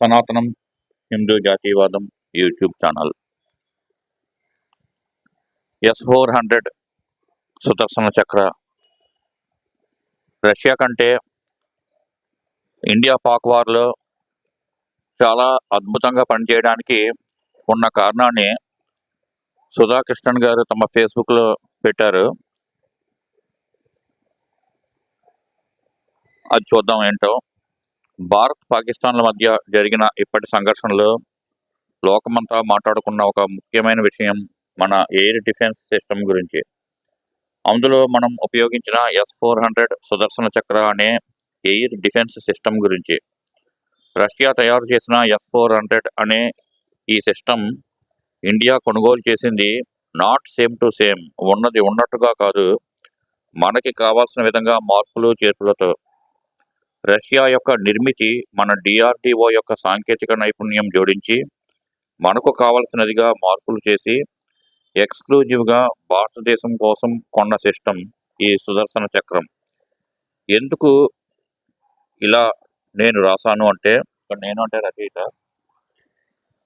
సనాతనం హిందూ జాతీయవాదం YouTube channel. S four hundred Sudarshana Chakra. Russia కంటే ఇండియా పాక్ వార్లో చాలా అద్భుతంగా పనిచేయడానికి ఉన్న కారణాన్ని సుధాకృష్ణన్ గారు తమ ఫేస్బుక్లో పెట్టారు. అది చూద్దాం ఏంటో. భారత్ పాకిస్తాన్ల మధ్య జరిగిన ఇప్పటి సంఘర్షణలో లోకమంతా మాట్లాడుకున్న ఒక ముఖ్యమైన విషయం మన ఎయిర్ డిఫెన్స్ సిస్టమ్ గురించి. అందులో మనం ఉపయోగించిన S four hundred Sudarshana Chakra అనే ఎయిర్ డిఫెన్స్ సిస్టమ్ గురించి. రష్యా తయారు చేసిన ఎస్ ఫోర్ హండ్రెడ్ అనే ఈ సిస్టమ్ ఇండియా కొనుగోలు చేసింది నాట్ సేమ్ టు సేమ్ ఉన్నది ఉన్నట్టుగా కాదు మనకి కావాల్సిన విధంగా మార్పులు చేర్పులతో. రష్యా యొక్క నిర్మితి మన డిఆర్డిఓ యొక్క సాంకేతిక నైపుణ్యం జోడించి మనకు కావలసినదిగా మార్పులు చేసి ఎక్స్క్లూజివ్గా భారతదేశం కోసం కొన్న సిస్టమ్ ఈ సుదర్శన చక్రం. ఎందుకు ఇలా నేను రాశాను అంటే నేను అంటే రచయిత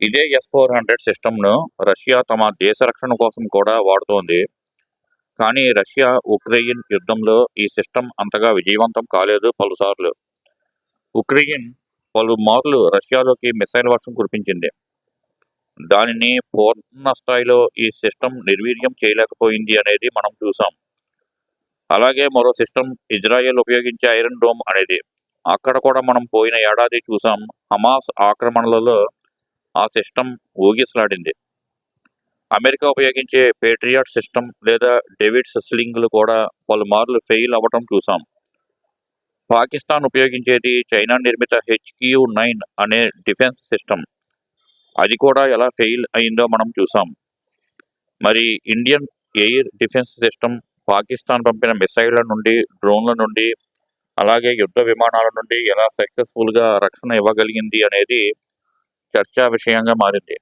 ఇదే ఎస్ ఫోర్ హండ్రెడ్ సిస్టమ్ను రష్యా తమ దేశ రక్షణ కోసం కూడా వాడుతోంది. కానీ రష్యా ఉక్రెయిన్ యుద్ధంలో ఈ సిస్టమ్ అంతగా విజయవంతం కాలేదు పలుసార్లు. ఉక్రెయిన్ పలుమార్లు రష్యాలోకి మిసైల్ వర్షం కురిపించింది. దానిని పూర్ణ స్థాయిలో ఈ సిస్టమ్ నిర్వీర్యం చేయలేకపోయింది అనేది మనం చూసాం అలాగే మరో సిస్టమ్ ఇజ్రాయెల్ ఉపయోగించే ఐరన్ డోమ్ అనేది. అక్కడ కూడా మనం పోయిన ఏడాది చూసాం హమాస్ ఆక్రమణలలో ఆ సిస్టమ్ ఊగిసలాడింది. అమెరికా ఉపయోగించే పేట్రియాట్ సిస్టమ్ లేదా డేవిడ్ స్లింగ్లు కూడా పలుమార్లు ఫెయిల్ అవ్వటం చూసాం పాకిస్తాన్ ఉపయోగించేది చైనా నిర్మిత హెచ్క్యూ నైన్ అనే డిఫెన్స్ సిస్టమ్. అది కూడా ఎలా ఫెయిల్ అయిందో మనం చూసాం. మరి Indian air defence system Pakistan పంపిన మిసైళ్ళ నుండి డ్రోన్ల నుండి అలాగే యుద్ధ విమానాల నుండి ఎలా సక్సెస్ఫుల్గా రక్షణ ఇవ్వగలిగింది అనేది చర్చా విషయంగా మారింది.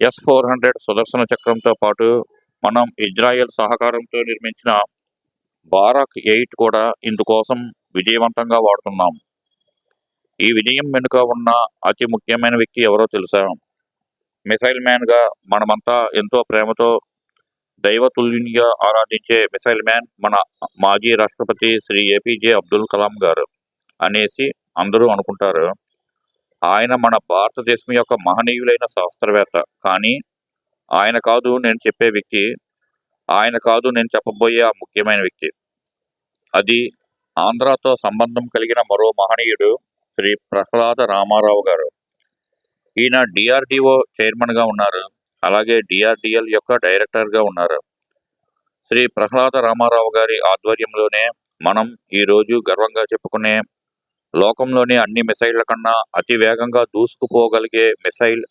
ఎస్ ఫోర్ హండ్రెడ్ సుదర్శన చక్రంతో పాటు మనం ఇజ్రాయెల్ సహకారంతో నిర్మించిన బారాక్ ఎయిట్ కూడా ఇందుకోసం విజయవంతంగా వాడుతున్నాం. ఈ విజయం వెనుక ఉన్న అతి ముఖ్యమైన వ్యక్తి ఎవరో తెలుసా? మిసైల్ మ్యాన్గా మనమంతా ఎంతో ప్రేమతో దైవతుల్యునిగా ఆరాధించే మిసైల్ మ్యాన్ మన మాజీ రాష్ట్రపతి శ్రీ ఏపీజే అబ్దుల్ కలాం గారు అనేసి అందరూ అనుకుంటారు. ఆయన మన భారతదేశం యొక్క మహనీయులైన శాస్త్రవేత్త. కానీ ఆయన కాదు నేను చెప్పే వ్యక్తి ఆయన కాదు నేను చెప్పబోయే ఆ ముఖ్యమైన వ్యక్తి. అది ఆంధ్రాతో సంబంధం కలిగిన మరో మహనీయుడు శ్రీ ప్రహ్లాద రామారావు గారు. ఈయన డిఆర్డిఓ చైర్మన్గా ఉన్నారు. అలాగే డిఆర్డిఎల్ యొక్క డైరెక్టర్గా ఉన్నారు. శ్రీ ప్రహ్లాద రామారావు గారి ఆధ్వర్యంలోనే మనం ఈరోజు గర్వంగా చెప్పుకునే లోకంలోని అన్ని మిసైళ్ళ కన్నా అతి వేగంగా దూసుకుపోగలిగే మిసైల్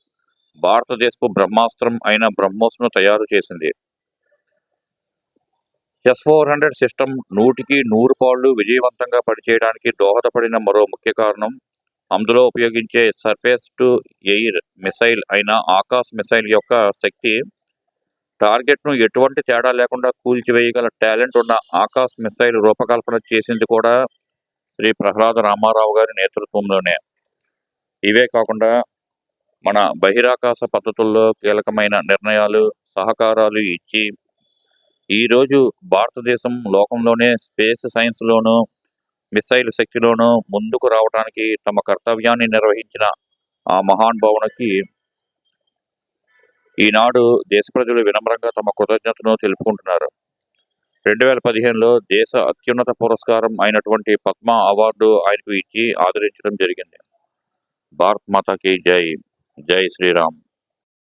భారతదేశపు బ్రహ్మాస్త్రం అయిన బ్రహ్మోస్ను తయారు చేసింది. ఎస్ ఫోర్ హండ్రెడ్ సిస్టమ్ నూటికి నూరు పాళ్ళు విజయవంతంగా పనిచేయడానికి దోహదపడిన మరో ముఖ్య కారణం అందులో ఉపయోగించే సర్ఫేస్ టు ఎయిర్ మిసైల్ అయిన ఆకాశ్ మిసైల్ యొక్క శక్తి టార్గెట్ను ఎటువంటి తేడా లేకుండా కూల్చివేయగల టాలెంట్ ఉన్న ఆకాశ్ మిసైల్ రూపకల్పన చేసింది కూడా శ్రీ ప్రహ్లాద రామారావు గారి నేతృత్వంలోనే. ఇవే కాకుండా మన బహిరాకాశ పద్ధతుల్లో కీలకమైన నిర్ణయాలు సహకారాలు ఇచ్చి ఈరోజు భారతదేశం లోకంలోనే స్పేస్ సైన్స్లోనూ మిసైల్ శక్తిలోనూ ముందుకు రావడానికి తమ కర్తవ్యాన్ని నిర్వహించిన ఆ మహానుభావునికి ఈనాడు దేశ ప్రజలు వినమ్రంగా తమ కృతజ్ఞతను తెలుపుకుంటున్నారు. రెండు వేల పదిహేనులో దేశ అత్యున్నత పురస్కారం అయినటువంటి పద్మ అవార్డు ఆయనకు ఇచ్చి ఆదరించడం జరిగింది. భారత్ మాతాకి జై జై శ్రీరామ్.